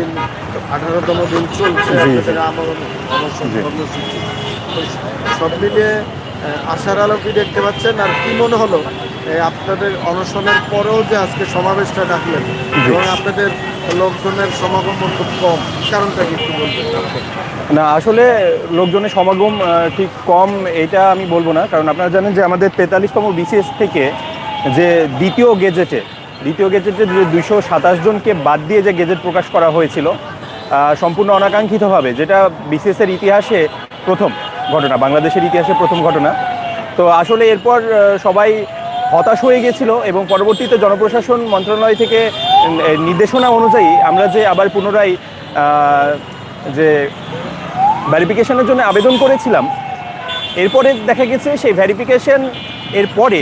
দিন আঠারোতম দিন চলছে সব মিলিয়ে আশার আলো কি দেখতে পাচ্ছেন আর কি মনে হলো? আপনাদের অনশনের পরেও যে আজকে সমাবেশটা ডাকলেন এবং আপনাদের লোকজনের সমাগম খুব কম কারণটা কি একটু বলবেন? না আসলে লোকজনের সমাগম ঠিক কম এটা আমি বলব না। কারণ আপনারা জানেন যে আমাদের তেতাল্লিশতম বিসিএস থেকে যে দ্বিতীয় গেজেটে দ্বিতীয় গেজেটে যে দুইশো সাতাশ জনকে বাদ দিয়ে যে গেজেট প্রকাশ করা হয়েছিল সম্পূর্ণ অনাকাঙ্ক্ষিতভাবে, যেটা বিসিএসের ইতিহাসে প্রথম ঘটনা, বাংলাদেশের ইতিহাসে প্রথম ঘটনা। তো আসলে এরপর সবাই হতাশ হয়ে গেছিল এবং পরবর্তীতে জনপ্রশাসন মন্ত্রণালয় থেকে নির্দেশনা অনুযায়ী আমরা যে আবার পুনরায় যে ভ্যারিফিকেশনের জন্য আবেদন করেছিলাম, এরপরে দেখা গেছে সেই ভ্যারিফিকেশন এর পরে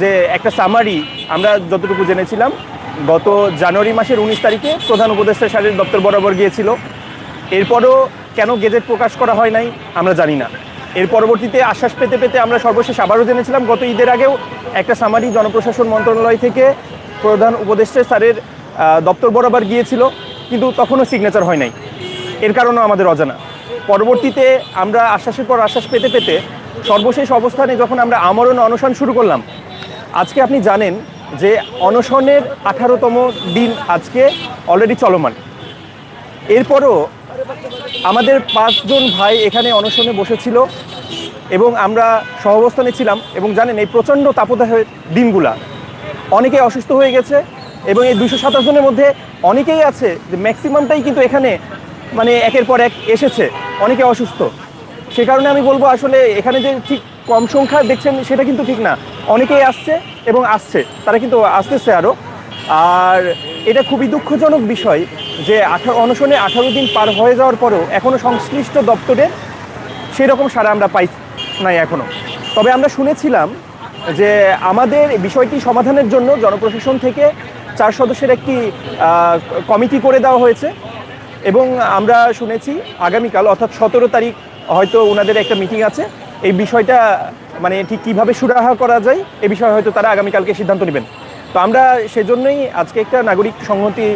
যে একটা সামারি আমরা যতটুকু জেনেছিলাম, গত জানুয়ারি মাসের উনিশ তারিখে প্রধান উপদেষ্টা সারের দপ্তর বরাবর গিয়েছিল। এরপরও কেন গেজেট প্রকাশ করা হয় নাই, আমরা জানি না। এর পরবর্তীতে আশ্বাস পেতে পেতে আমরা সর্বশেষ আবারও জেনেছিলাম, গত ঈদের আগেও একটা সামারি জনপ্রশাসন মন্ত্রণালয় থেকে প্রধান উপদেষ্টা স্যারের দপ্তর বরাবর গিয়েছিল, কিন্তু তখনও সিগনেচার হয় নাই। এর কারণও আমাদের অজানা। পরবর্তীতে আমরা আশ্বাসের পর আশ্বাস পেতে পেতে সর্বশেষ অবস্থানে যখন আমরা আমরণ অনশন শুরু করলাম আজকে আপনি জানেন যে অনশনের আঠারোতম দিন আজকে অলরেডি চলমান। এরপরও আমাদের পাঁচজন ভাই এখানে অনশনে বসেছিল এবং আমরা সহাবস্থানে ছিলাম এবং জানেন এই প্রচণ্ড তাপদাহের দিনগুলা। অনেকে অসুস্থ হয়ে গেছে এবং এই দুশো সাতাশ জনের মধ্যে অনেকেই আছে যে ম্যাক্সিমামটাই কিন্তু এখানে মানে একের পর এক এসেছে, অনেকে অসুস্থ। সে কারণে আমি বলব আসলে এখানে যে ঠিক কম সংখ্যা দেখছেন, সেটা কিন্তু ঠিক না। অনেকেই আসছে এবং আসছে, তারা কিন্তু আসতেছে আরও আর এটা খুবই দুঃখজনক বিষয় যে আঠারো অনশনে আঠারো দিন পার হয়ে যাওয়ার পরেও এখনও সংশ্লিষ্ট দপ্তরে সেই রকম সারা আমরা পাই নাই এখনও তবে আমরা শুনেছিলাম যে আমাদের বিষয়টি সমাধানের জন্য জনপ্রশাসন থেকে চার সদস্যের একটি কমিটি করে দেওয়া হয়েছে এবং আমরা শুনেছি আগামীকাল, অর্থাৎ সতেরো তারিখ হয়তো ওনাদের একটা মিটিং আছে। এই বিষয়টা মানে ঠিক কীভাবে সুরাহা করা যায়, এ বিষয়ে হয়তো তারা আগামীকালকে সিদ্ধান্ত নেবেন। তো আমরা সেজন্যই আজকে একটা নাগরিক সংহতি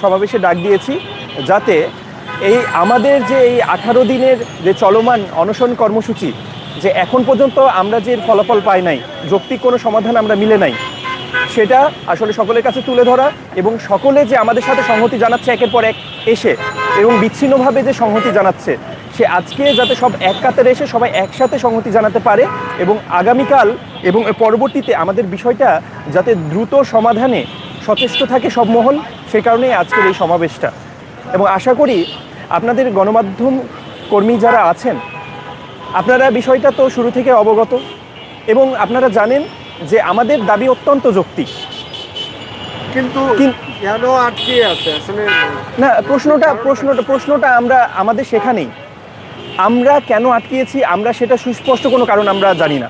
সমাবেশে ডাক দিয়েছি, যাতে এই আমাদের যে এই আঠারো দিনের যে চলমান অনশন কর্মসূচি, যে এখন পর্যন্ত আমরা যে ফলাফল পাই নাই, যৌক্তিক কোনো সমাধান আমরা মিলে নাই, সেটা আসলে সকলের কাছে তুলে ধরা এবং সকলে যে আমাদের সাথে সংহতি জানাচ্ছে একের পর এক এসে এবং বিচ্ছিন্নভাবে যে সংহতি জানাচ্ছে সে আজকে যাতে সব এক কাতারে এসে সবাই একসাথে সংহতি জানাতে পারে এবং আগামীকাল এবং পরবর্তীতে আমাদের বিষয়টা যাতে দ্রুত সমাধানে সচেষ্ট থাকে সব মহল সে কারণেই আজকের এই সমাবেশটা। এবং আশা করি আপনাদের গণমাধ্যম কর্মী যারা আছেন আপনারা বিষয়টা তো শুরু থেকে অবগত এবং আপনারা জানেন যে আমাদের দাবি অত্যন্ত যৌক্তিক। কিন্তু কেন আটকে আছে? আসলে না প্রশ্নটা প্রশ্নটা প্রশ্নটা আমরা আমাদের সেখানেই। আমরা কেন আটকিয়েছি, আমরা সেটা সুস্পষ্ট কোনো কারণ আমরা জানি না।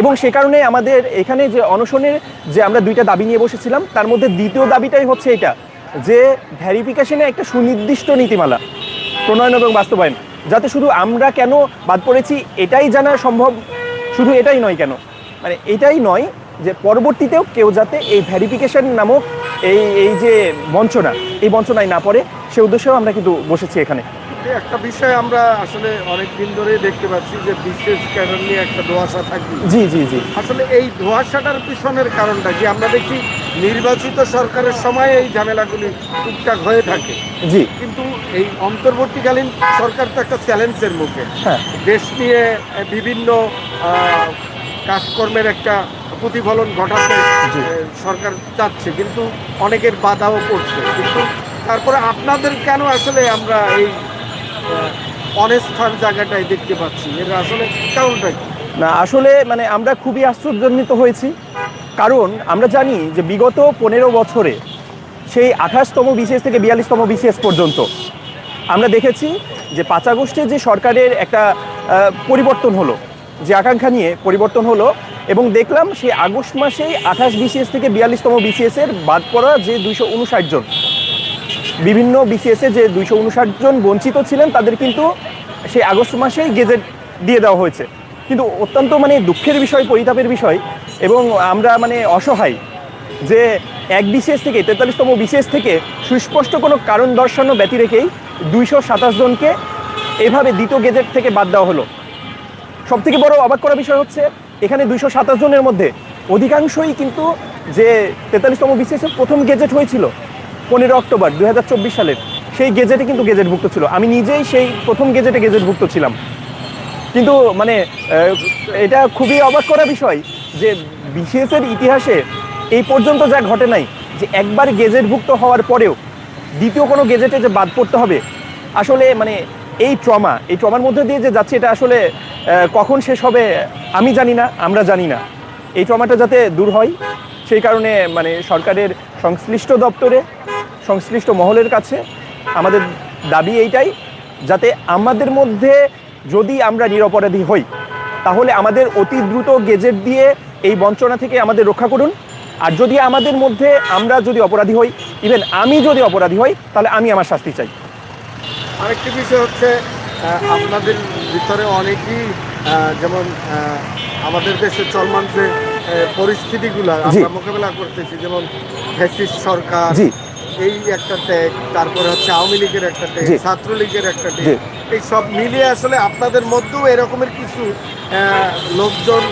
এবং সে কারণে আমাদের এখানে যে অনশনের যে আমরা দুইটা দাবি নিয়ে বসেছিলাম, তার মধ্যে দ্বিতীয় দাবিটাই হচ্ছে এটা, যে ভ্যারিফিকেশনে একটা সুনির্দিষ্ট নীতিমালা, প্রণয়ন এবং বাস্তবায়ন, যাতে শুধু আমরা কেন বাদ পড়েছি, এটাই জানা সম্ভব, শুধু এটাই নয় কেন? মানে এটাই নয় যে পরবর্তীতেও কেউ যাতে এই ভ্যারিফিকেশন নামক এই এই যে বঞ্চনা এই বঞ্চনায় না পড়ে সে উদ্দেশ্যেও আমরা কিন্তু বসেছি এখানে। একটা বিষয় আমরা আসলে অনেক দিন ধরে দেখতে পাচ্ছি যে বিশেষ ক্যাডার নিয়ে একটা দোয়াশা থাকি জি জি জি। আসলে এই ধোয়াশাটার পিছনের কারণটা কি? আমরা দেখি নির্বাচিত সরকারের সময় এই ঝামেলাগুলি টুকটাক হয়ে থাকে। জি। কিন্তু এই অন্তর্বর্তীকালীন সরকার তো একটা চ্যালেঞ্জের মুখে। হ্যাঁ। দেশ নিয়ে বিভিন্ন কাজকর্মের একটা প্রতিফলন ঘটাতে সরকার চাচ্ছে কিন্তু অনেকের বাধাও পড়ছে। কিন্তু তারপরে আপনাদের কেন আসলে আমরা এই অনেস্থান জায়গাটায় দেখতে পাচ্ছি? এর আসলে কারণটা না আসলে মানে আমরা খুবই আশ্চর্যান্বিত হয়েছি। কারণ আমরা জানি যে বিগত পনেরো বছরে সেই আঠাশতম বিশেষ থেকে বিয়াল্লিশতম বিশেষ পর্যন্ত আমরা দেখেছি যে পাঁচ আগস্টে যে সরকারের একটা পরিবর্তন হলো যে আকাঙ্ক্ষা নিয়ে পরিবর্তন হলো এবং দেখলাম সেই আগস্ট মাসেই আঠাশ বিসিএস থেকে বিয়াল্লিশতম বিসিএস এর বাদ পড়া যে দুইশো উনষাট জন। বিভিন্ন বিসিএসে যে দুইশো উনষাট জন বঞ্চিত ছিলেন, তাদের কিন্তু সেই আগস্ট মাসেই গেজেট দিয়ে দেওয়া হয়েছে। কিন্তু অত্যন্ত মানে দুঃখের বিষয়, পরিতাপের বিষয় এবং আমরা মানে অসহায় যে এক বিশেষ থেকে, তেতাল্লিশতম বিশেষ থেকে সুস্পষ্ট কোনো কারণ দর্শানো ব্যতি রেখেই দুইশো সাতাশ জনকে এভাবে দ্বিতীয় গেজেট থেকে বাদ দেওয়া হলো। সব থেকে বড় অবাক করা বিষয় হচ্ছে এখানে দুইশো সাতাশ জনের মধ্যে। অধিকাংশই কিন্তু যে তেতাল্লিশতম বিসিএসের প্রথম গেজেট হয়েছিল, পনেরো অক্টোবর দু হাজার চব্বিশ সালের, সেই গেজেটে কিন্তু গেজেটভুক্ত ছিল। আমি নিজেই সেই প্রথম গেজেটে গেজেটভুক্ত ছিলাম। কিন্তু মানে এটা খুবই অবাক করা বিষয় যে বিসিএসের ইতিহাসে এই পর্যন্ত যা ঘটে নাই, যে একবার গেজেটভুক্ত হওয়ার পরেও দ্বিতীয় কোনো গেজেটে যে বাদ পড়তে হবে, আসলে মানে এই ট্রমা, এই ট্রমার মধ্যে দিয়ে যে যাচ্ছে এটা আসলে কখন শেষ হবে আমি জানি না, আমরা জানি না। এই ট্রমাটা যাতে দূর হয়, সেই কারণে মানে সরকারের সংশ্লিষ্ট দপ্তরে, সংশ্লিষ্ট মহলের কাছে আমাদের দাবি এইটাই, যাতে আমাদের মধ্যে যদি আমরা নিরপরাধী হই, তাহলে আমাদের অতি দ্রুত গেজেট দিয়ে এই বঞ্চনা থেকে আমাদের রক্ষা করুন। আর যদি আমাদের মধ্যে আমরা যদি অপরাধী হই, ইভেন আমি যদি অপরাধী হই, তাহলে আমি আমার শাস্তি চাই। আরেকটি বিষয় হচ্ছে আপনাদের ভিতরে অনেকেই যেমন আমাদের দেশে চলমান যে পরিস্থিতিগুলো আমরা মোকাবেলা করতেছি যেমন ফ্যাসিস্ট সরকার এই একটা ট্যাগ তারপরে হচ্ছে আওয়ামী লীগের একটা ট্যাগ ছাত্রলীগের একটা। ট্যাগ এই সব মিলিয়ে আসলে আপনাদের মধ্যেও এরকমের কিছু আহ, লোকজন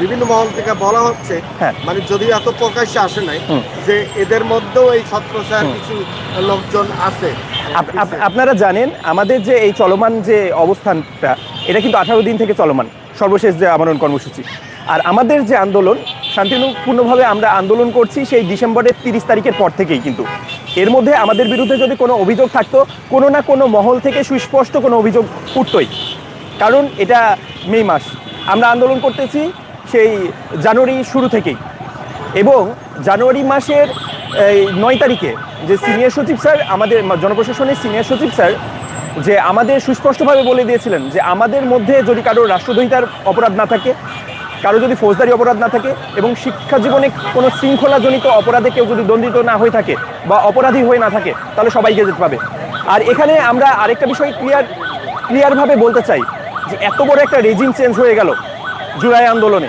বিভিন্ন মহল থেকে বলা হচ্ছে হ্যাঁ। মানে যদি এত প্রকাশ্যে আসে নাই যে এদের মধ্যেও এই ছত্রছায়ার কিছু লোকজন আছে। আপনারা জানেন, আমাদের যে এই চলমান যে অবস্থানটা, এটা কিন্তু আঠারো দিন থেকে চলমান, সর্বশেষ যে আমরণ কর্মসূচি। আর আমাদের যে আন্দোলন, শান্তিপূর্ণভাবে আমরা আন্দোলন করছি সেই ডিসেম্বরের তিরিশ তারিখের পর থেকেই কিন্তু। এর মধ্যে আমাদের বিরুদ্ধে যদি কোনো অভিযোগ থাকতো, কোনো না কোনো মহল থেকে সুস্পষ্ট কোনো অভিযোগ উঠতই। কারণ এটা মে মাস। আমরা আন্দোলন করতেছি সেই জানুয়ারি শুরু থেকেই। এবং জানুয়ারি মাসের এই, নয় তারিখে যে সিনিয়র সচিব স্যার আমাদের জনপ্রশাসনের সিনিয়র সচিব স্যার যে আমাদের সুস্পষ্টভাবে বলে দিয়েছিলেন যে আমাদের মধ্যে যদি কারও রাষ্ট্রদ্রোহিতার অপরাধ না থাকে কারও যদি ফৌজদারি অপরাধ না থাকে এবং শিক্ষা জীবনে কোনো শৃঙ্খলাজনিত অপরাধে কেউ যদি দণ্ডিত না হয়ে থাকে বা অপরাধী হয়ে না থাকে তাহলে সবাই গেজেট পাবে। আর এখানে আমরা আরেকটা বিষয় ক্লিয়ার ক্লিয়ারভাবে বলতে চাই যে এত বড় একটা রেজিম চেঞ্জ হয়ে গেল জুলাই আন্দোলনে।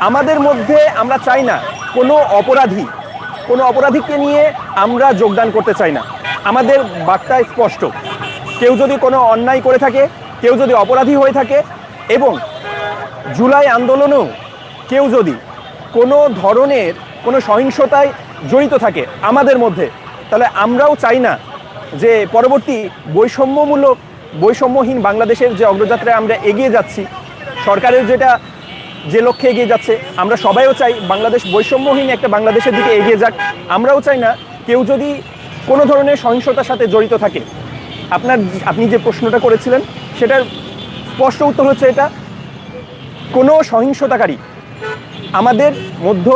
আমাদের মধ্যে আমরা চাই না কোনো অপরাধী কোনো অপরাধীকে নিয়ে আমরা যোগদান করতে চাই না। আমাদের বার্তা স্পষ্ট। কেউ যদি কোনো অন্যায় করে থাকে, কেউ যদি অপরাধী হয়ে থাকে এবং জুলাই আন্দোলনেও কেউ যদি কোনো ধরনের কোনো সহিংসতায় জড়িত থাকে আমাদের মধ্যে, তাহলে আমরাও চাই না যে পরবর্তী বৈষম্যমূলক, বৈষম্যহীন বাংলাদেশের যে অগ্রযাত্রায় আমরা এগিয়ে যাচ্ছি, সরকারের যেটা যে লক্ষ্যে এগিয়ে যাচ্ছে আমরা সবাইও চাই বাংলাদেশ বৈষম্যহীন একটা বাংলাদেশের দিকে এগিয়ে যাক। আমরাও চাই না কেউ যদি কোনো ধরনের সহিংসতার সাথে জড়িত থাকে। আপনার আপনি যে প্রশ্নটা করেছিলেন সেটার স্পষ্ট উত্তর হচ্ছে এটা কোনো সহিংসতাকারী আমাদের মধ্য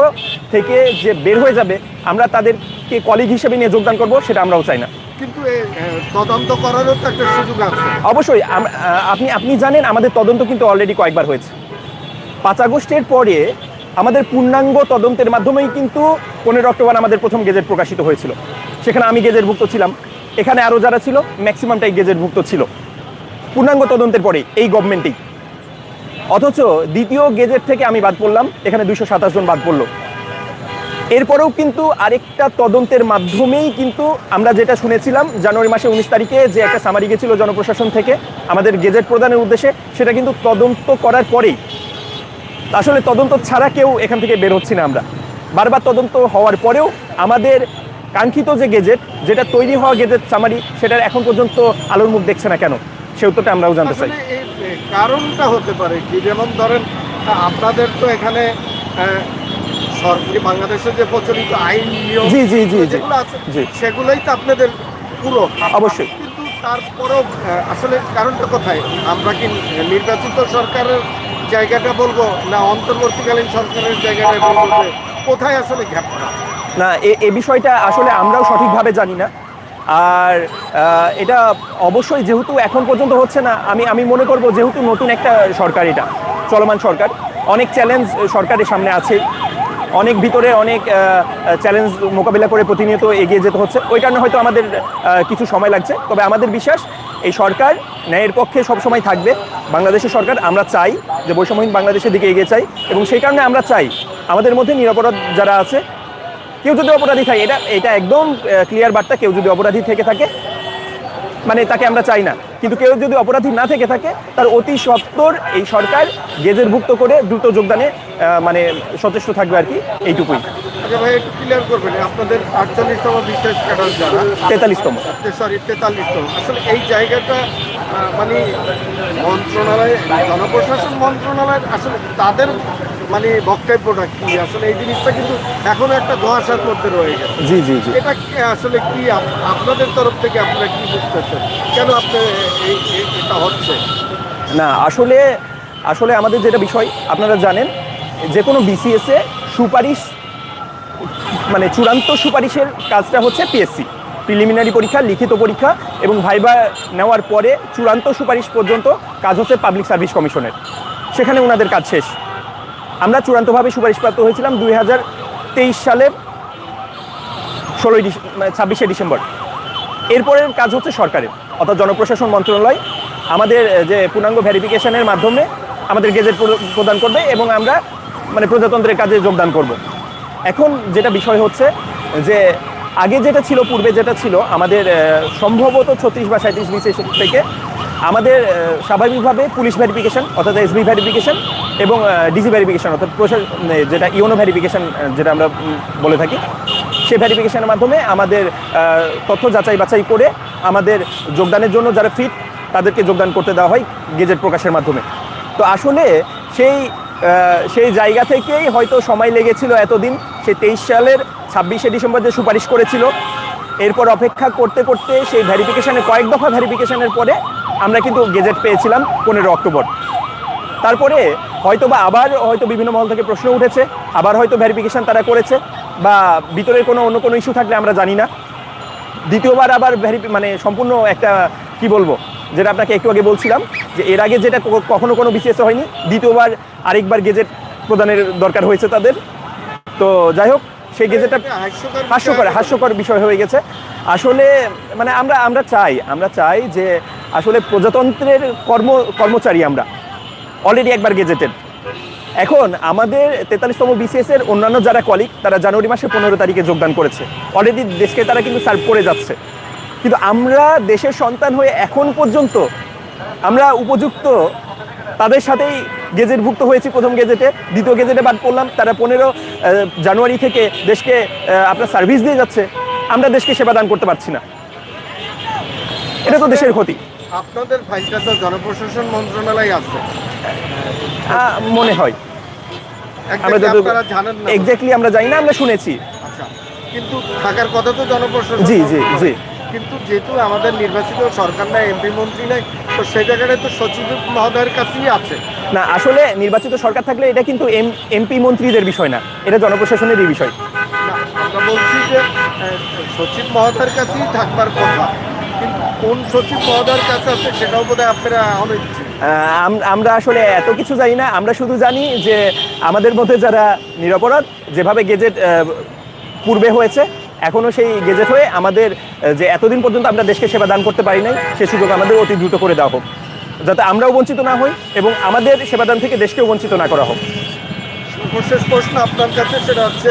থেকে যে বের হয়ে যাবে আমরা তাদেরকে কলিগ হিসেবে নিয়ে যোগদান করব সেটা আমরাও চাই না। কিন্তু তদন্ত করারও তো একটা সুযোগ আছে। অবশ্যই আপনি আপনি জানেন আমাদের তদন্ত কিন্তু অলরেডি কয়েকবার হয়েছে। পাঁচ আগস্টের পরে আমাদের পূর্ণাঙ্গ তদন্তের মাধ্যমেই কিন্তু পনেরো অক্টোবর আমাদের প্রথম গেজেট প্রকাশিত হয়েছিল। সেখানে আমি গেজেটভুক্ত ছিলাম। এখানে আরও যারা ছিল, ম্যাক্সিমামটাই গেজেটভুক্ত ছিল। পূর্ণাঙ্গ তদন্তের পরে এই গভর্নমেন্টেই অথচ দ্বিতীয় গেজেট থেকে আমি বাদ পড়লাম, এখানে দুশো সাতাশ জন বাদ পড়ল। এরপরেও কিন্তু আরেকটা তদন্তের মাধ্যমেই কিন্তু আমরা যেটা শুনেছিলাম, জানুয়ারি মাসে উনিশ তারিখে যে একটা সামারি গেছিল জনপ্রশাসন থেকে আমাদের গেজেট প্রদানের উদ্দেশ্যে, সেটা কিন্তু তদন্ত করার পরেই আসলে তদন্ত ছাড়া কেউ এখান থেকে বের হচ্ছি না আমরা। বারবার তদন্ত হওয়ার পরেও আমাদের কাঙ্ক্ষিত যে গেজেট যেটা তৈরি হওয়া গেজেট সামারি সেটার এখন পর্যন্ত আলোর মুখ দেখছে না কেন? সে উত্তরটা আমরাও জানতে চাই। কারণটা হতে পারে কি? যেমন ধরেন আপনাদের তো এখানে সরকারি বাংলাদেশের যে প্রচলিত আইন নিয়ম জি, জি, জি, জি। সেগুলোই তো আপনাদের পুরো। অবশ্যই। কিন্তু তারপরেও আসলে কারণটা কোথায়? আমরা কি নির্বাচিত সরকারের জায়গাটা বলব? না, অন্তর্বর্তীকালীন সরকারের জায়গাটা বলব যে কোথায় আসলে ঘাপটা না। এ- বিষয়টা আসলে আমরাও সঠিকভাবে জানি না। আর এটা অবশ্যই যেহেতু এখন পর্যন্ত হচ্ছে না, আমি আমি মনে করব যেহেতু নতুন একটা সরকার এটা, চলমান সরকার, অনেক চ্যালেঞ্জ সরকারের সামনে আছে। অনেক ভিতরে অনেক চ্যালেঞ্জ মোকাবিলা করে প্রতিনিয়ত এগিয়ে যেতে হচ্ছে। ওই কারণে হয়তো আমাদের কিছু সময় লাগছে। তবে আমাদের বিশ্বাস এই সরকার ন্যায়ের পক্ষে সবসময় থাকবে। বাংলাদেশের সরকার, আমরা চাই যে বৈষম্যহীন বাংলাদেশের দিকে এগিয়ে চাই এবং সেই কারণে আমরা চাই আমাদের মধ্যে নিরাপরাধ যারা আছে, কেউ যদি অপরাধী থাকে, এটা এটা একদম ক্লিয়ার বার্তা, কেউ যদি অপরাধী থেকে থাকে মানে তাকে আমরা চাই না। কিন্তু কেউ যদি অপরাধী না থেকে থাকে তার অতি সত্বর এই সরকার গেজেরভুক্ত করে দ্রুত যোগদানে মানে সচেষ্ট থাকবে আর কি এইটুকুই। আচ্ছা ভাই একটু ক্লিয়ার করবেন আপনাদের আটচল্লিশতম বিশেষ ক্যাডার যারা? তেতাল্লিশতম। সরি তেতাল্লিশতম। আসলে এই জায়গাটা মানে মন্ত্রণালয় জনপ্রশাসন মন্ত্রণালয় আসলে তাদের মানে বক্তব্যটা কি? আসলে এই জিনিসটা কিন্তু এখনও একটা ধোঁয়াশার মধ্যে রয়ে গেছে। জি জি জি। এটা আসলে কি আপনাদের তরফ থেকে আপনারা কি বুঝতেছেন? কেন আপনি এই এই- এটা হচ্ছে? না আসলে আসলে আমাদের যেটা বিষয় আপনারা জানেন যে কোনো বিসিএসে সুপারিশ মানে চূড়ান্ত সুপারিশের কাজটা হচ্ছে পিএসসি প্রিলিমিনারি পরীক্ষা লিখিত পরীক্ষা এবং ভাইবা নেওয়ার পরে চূড়ান্ত সুপারিশ পর্যন্ত কাজ হচ্ছে পাবলিক সার্ভিস কমিশনের সেখানে ওনাদের কাজ শেষ। আমরা চূড়ান্তভাবে সুপারিশপ্রাপ্ত হয়েছিলাম দুই হাজার তেইশ সালের ষোলোই ছাব্বিশে ডিসেম্বর। এরপরের কাজ হচ্ছে সরকারের, অর্থাৎ জনপ্রশাসন মন্ত্রণালয়, আমাদের যে পূর্ণাঙ্গ ভেরিফিকেশনের মাধ্যমে আমাদের গেজেট প্র- প্রদান করবে এবং আমরা মানে প্রজাতন্ত্রের কাজে যোগদান করব। এখন যেটা বিষয় হচ্ছে যে আগে যেটা ছিল, পূর্বে যেটা ছিল, আমাদের সম্ভবত ছত্রিশ বা সাঁত্রিশ বিশেষ থেকে আমাদের স্বাভাবিকভাবে পুলিশ ভেরিফিকেশন অর্থাৎ এসবি ভেরিফিকেশন এবং ডিসি ভেরিফিকেশন অর্থাৎ যেটা ইওনো ভেরিফিকেশন যেটা আমরা বলে থাকি, সেই ভেরিফিকেশনের মাধ্যমে আমাদের তথ্য যাচাই বাছাই করে আমাদের যোগদানের জন্য যারা ফিট তাদেরকে যোগদান করতে দেওয়া হয় গেজেট প্রকাশের মাধ্যমে। তো আসলে সেই সেই জায়গা থেকেই হয়তো সময় লেগেছিল এতদিন, সেই তেইশ সালের ছাব্বিশে ডিসেম্বর যে সুপারিশ করেছিল, এরপর অপেক্ষা করতে করতে সেই ভেরিফিকেশনের কয়েক দফা ভেরিফিকেশনের পরে আমরা কিন্তু গেজেট পেয়েছিলাম পনেরো অক্টোবর। তারপরে হয়তো বা আবার হয়তো বিভিন্ন মহল থেকে প্রশ্ন উঠেছে, আবার হয়তো ভেরিফিকেশন তারা করেছে, বা ভিতরের কোনো অন্য কোনো ইস্যু থাকলে আমরা জানি না। দ্বিতীয়বার আবার ভেরিফি মানে সম্পূর্ণ একটা, কি বলব, যেটা আপনাকে একটু আগে বলছিলাম, যে এর আগে যেটা কখনো কোনো বিসিএস হয়নি, দ্বিতীয়বার আরেকবার গেজেট প্রদানের দরকার হয়েছে তাদের। তো যাই হোক সেই গেজেটটা হাস্যকর হাস্যকর বিষয় হয়ে গেছে। আসলে মানে আমরা আমরা চাই আমরা চাই যে আসলে প্রজাতন্ত্রের কর্ম কর্মচারী আমরা অলরেডি একবার গেজেটেড। এখন আমাদের তেতাল্লিশতম বিসিএস এর অন্যান্য যারা কলিগ তারা জানুয়ারি মাসে পনেরো তারিখে যোগদান করেছে। অলরেডি দেশকে তারা কিন্তু সার্ভ করে যাচ্ছে। কিন্তু আমরা দেশের সন্তান হয়ে এখন পর্যন্ত আমরা উপযুক্ত তাদের সাথেই গেজেটভুক্ত হয়েছি প্রথম গেজেটে দ্বিতীয় গেজেটে বাদ পড়লাম তারা পনেরো জানুয়ারি থেকে দেশকে আপনার সার্ভিস দিয়ে যাচ্ছে আমরা দেশকে সেবা দান করতে পারছি না। এটা তো দেশের ক্ষতি। আপনাদের ফাইলটা তো জনপ্রশাসন মন্ত্রণালয় আছে। মনে হয়। আমরা না। এক্স্যাক্টলি আমরা জানি না আমরা শুনেছি। আচ্ছা কিন্তু থাকার কথা তো জনপ্রশাসন জি, জি, জি। কিন্তু যেহেতু আমাদের নির্বাচিত সরকার নাই এমপি মন্ত্রী নাই তো সেই জায়গাটা তো সচিব মহোদয়ের কাছেই আছে। না আসলে নির্বাচিত সরকার থাকলে এটা কিন্তু এম এমপি মন্ত্রীদের বিষয় না এটা জনপ্রশাসনেরই বিষয়। না আমরা বলছি যে সচিব মহোদয়ের কাছেই থাকবার কথা কোন সচিব মহোদয়ের কাছে আছে সেটাও বোধহয় আপনারা অনেক আমরা আসলে এত কিছু জানি না আমরা শুধু জানি যে আমাদের মধ্যে যারা নিরপরাধ যেভাবে গেজেট পূর্বে হয়েছে এখনও সেই গেজেট হয়ে আমাদের যে এতদিন পর্যন্ত আমরা দেশকে সেবা দান করতে পারি নাই সে সুযোগ আমাদের অতি দ্রুত করে দেওয়া হোক যাতে আমরাও বঞ্চিত না হই এবং আমাদের সেবাদান থেকে দেশকেও বঞ্চিত না করা হোক সর্বশেষ প্রশ্ন আপনার কাছে সেটা হচ্ছে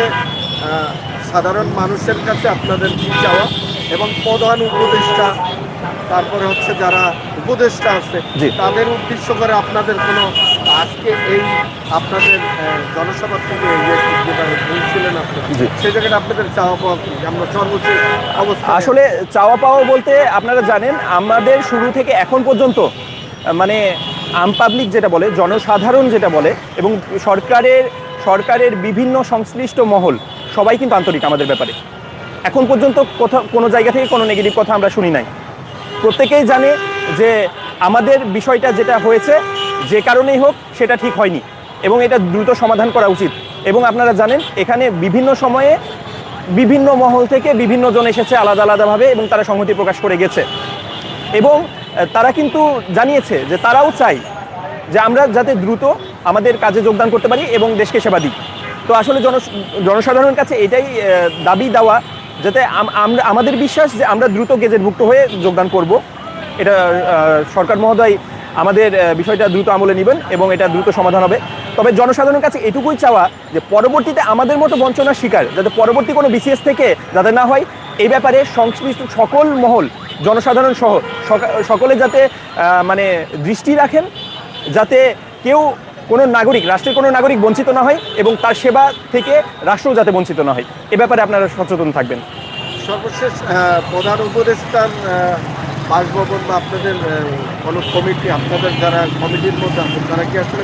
সাধারণ মানুষের কাছে আপনাদের কি চাওয়া এবং প্রধান উপদেষ্টা তারপরে হচ্ছে যারা উপদেষ্টা আছে। তাদের উদ্দেশ্য করে আপনাদের কোনো আজকে এই আপনাদের জনসভা থেকে এই যে যেটা বলছিলেন আপনি জি। সেই চাওয়া পাওয়া আসলে চাওয়া পাওয়া বলতে আপনারা জানেন, আমাদের শুরু থেকে এখন পর্যন্ত মানে আম পাবলিক যেটা বলে, জনসাধারণ যেটা বলে, এবং সরকারের সরকারের বিভিন্ন সংশ্লিষ্ট মহল, সবাই কিন্তু আন্তরিক আমাদের ব্যাপারে। এখন পর্যন্ত কোথাও, কোনো জায়গা থেকে কোনো নেগেটিভ কথা আমরা শুনি নাই। প্রত্যেকেই জানে যে আমাদের বিষয়টা যেটা হয়েছে, যে কারণেই হোক, সেটা ঠিক হয়নি, এবং এটা দ্রুত সমাধান করা উচিত। এবং আপনারা জানেন, এখানে বিভিন্ন সময়ে বিভিন্ন মহল থেকে বিভিন্ন জন এসেছে আলাদা আলাদাভাবে এবং তারা সংহতি প্রকাশ করে গেছে। এবং তারা কিন্তু জানিয়েছে যে তারাও চাই যে আমরা যাতে দ্রুত আমাদের কাজে যোগদান করতে পারি এবং দেশকে সেবা দিই। তো আসলে জন, জনসাধারণের কাছে এটাই দাবি দেওয়া যাতে আমরা, আমাদের বিশ্বাস যে আমরা দ্রুত গেজেটভুক্ত হয়ে যোগদান করব। এটা সরকার মহোদয় আমাদের বিষয়টা দ্রুত আমলে নেবেন এবং এটা দ্রুত সমাধান হবে। তবে জনসাধারণের কাছে এটুকুই চাওয়া যে পরবর্তীতে আমাদের মতো বঞ্চনার শিকার যাতে পরবর্তী কোনো বিসিএস থেকে যাতে না হয়, এই ব্যাপারে সংশ্লিষ্ট সকল মহল, জনসাধারণ সহ সকলে যাতে মানে দৃষ্টি রাখেন, যাতে কেউ কোনো নাগরিক, রাষ্ট্রের কোনো নাগরিক বঞ্চিত না হয় এবং তার সেবা থেকে রাষ্ট্র যাতে বঞ্চিত না হয়। এ ব্যাপারে আপনারা সচেতন থাকবেন। সর্বশেষ প্রধান উপদেষ্টার বাসভবন বা আপনাদের কোনো কমিটি, আপনাদের যারা কমিটির মধ্যে তারা কি আসলে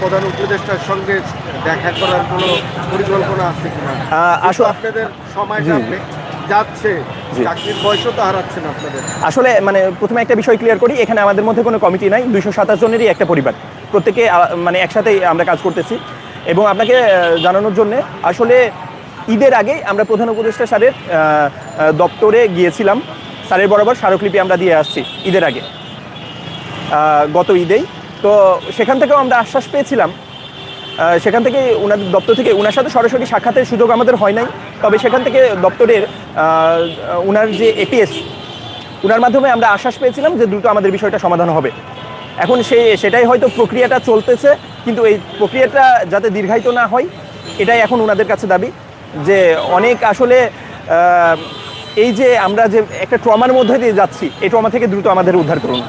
প্রধান উপদেষ্টার সঙ্গে দেখা করার কোনো পরিকল্পনা আছে কিনা? আহ, আসো- আপনাদের সময় যাচ্ছে আসলে মানে প্রথমে একটা বিষয় ক্লিয়ার করি এখানে আমাদের মধ্যে কোনো কমিটি নাই দুইশো সাতাশ জনেরই একটা পরিবার। প্রত্যেকে মানে একসাথেই আমরা কাজ করতেছি। এবং আপনাকে জানানোর জন্য আসলে ঈদের আগে আমরা প্রধান উপদেষ্টা স্যারের দপ্তরে গিয়েছিলাম। স্যারের বরাবর স্মারকলিপি আমরা দিয়ে আসছি ঈদের আগে। গত ঈদেই। তো সেখান থেকেও আমরা আশ্বাস পেয়েছিলাম। সেখান থেকে ওনাদের দপ্তর থেকে ওনার সাথে সরাসরি সাক্ষাতের সুযোগ আমাদের হয় নাই। তবে সেখান থেকে দপ্তরের ওনার যে এপিএস ওনার মাধ্যমে আমরা আশ্বাস পেয়েছিলাম যে দ্রুত আমাদের বিষয়টা সমাধান হবে। এখন সে, সেটাই হয়তো প্রক্রিয়াটা চলতেছে, কিন্তু এই প্রক্রিয়াটা যাতে দীর্ঘায়িত না হয়, এটাই এখন ওনাদের কাছে দাবি। যে অনেক আসলে এই যে আমরা যে একটা ট্রমার মধ্যে দিয়ে যাচ্ছি, এই ট্রমা থেকে দ্রুত আমাদের উদ্ধার করুন।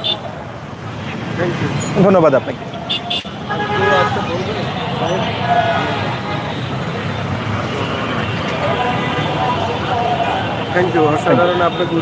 থ্যাংক ইউ ধন্যবাদ আপনাকে। থ্যাংক ইউ অসাধারণ আপনাকে